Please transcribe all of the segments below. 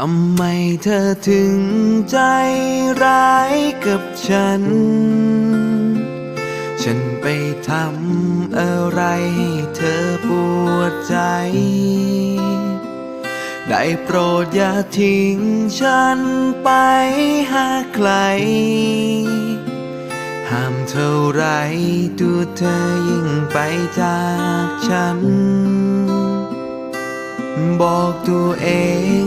ทำไมเธอถึงใจร้ายกับฉัน ฉันไปทำอะไรให้เธอปวดใจ ได้โปรดอย่าทิ้งฉันไปหาใคร ห้ามเท่าไรตัวเธอยิ่งไปจากฉัน บอกตัวเอง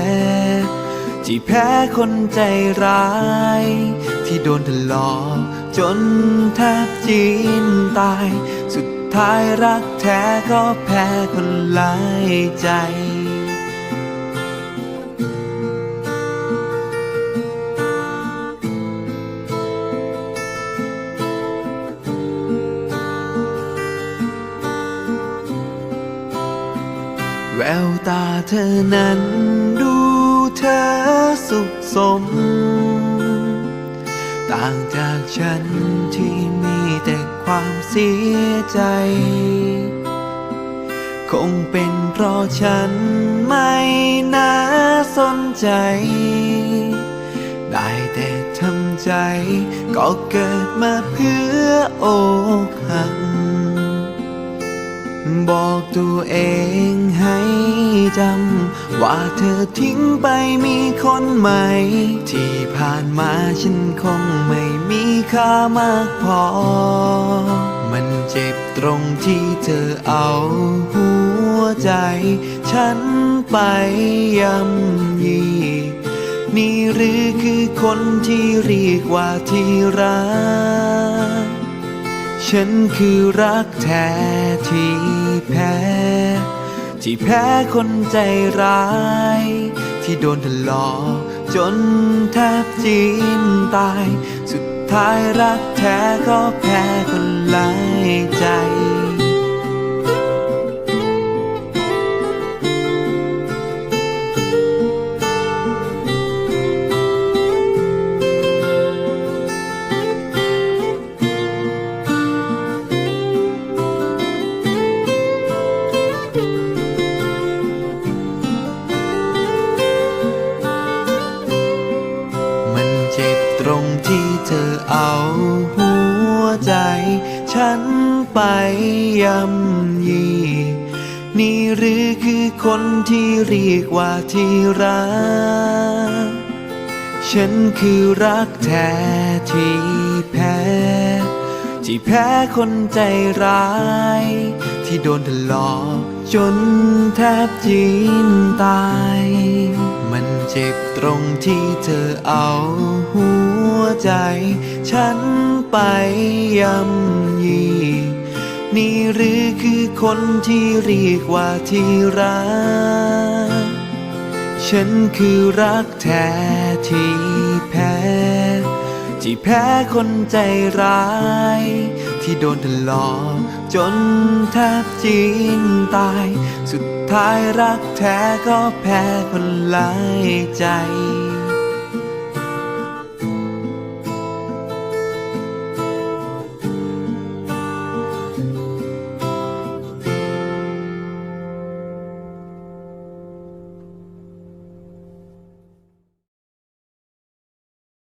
ที่แพ้คนใจร้าย ที่โดนเธอหลอกจนแทบจีนตาย สุดท้ายรักแท้ก็แพ้คนหลายใจแววตาเธอนั้น เธอสุขสม ต่างจากฉันที่มีแต่ความเสียใจ คงเป็นเพราะฉันไม่น่าสนใจ ได้แต่ทำใจ ก็เกิดมาเพื่ออกหักบอกตัวเองให้จำ ว่าเธอทิ้งไปมีคนใหม่ ที่ผ่านมาฉันคงไม่มีค่ามากพอ มันเจ็บตรงที่เธอเอาหัวใจ ฉันไปย่ำยีนี่หรือคือคนที่เรียกว่าที่รัก ฉันคือรักแท้ที่แพ้ ที่แพ้คนใจร้าย ที่โดนทะลอจนแทบจีนตาย สุดท้ายรักแท้ก็แพ้คนหลายใจ ฉันไปย่ำยี นี่หรือคือคนที่เรียกว่าที่รัก ฉันคือรักแท้ที่แพ้ ที่แพ้คนใจร้าย ที่โดนเธอหลอกจนแทบจีนตาย มันเจ็บตรงที่เธอเอาหัวใจ ฉันไปย่ำ นี่หรือคือคนที่เรียกว่าที่รัก ฉันคือรักแท้ที่แพ้ ที่แพ้คนใจร้าย ที่โดนเธอหลอกจนแทบจีนตาย สุดท้ายรักแท้ก็แพ้คนหลายใจ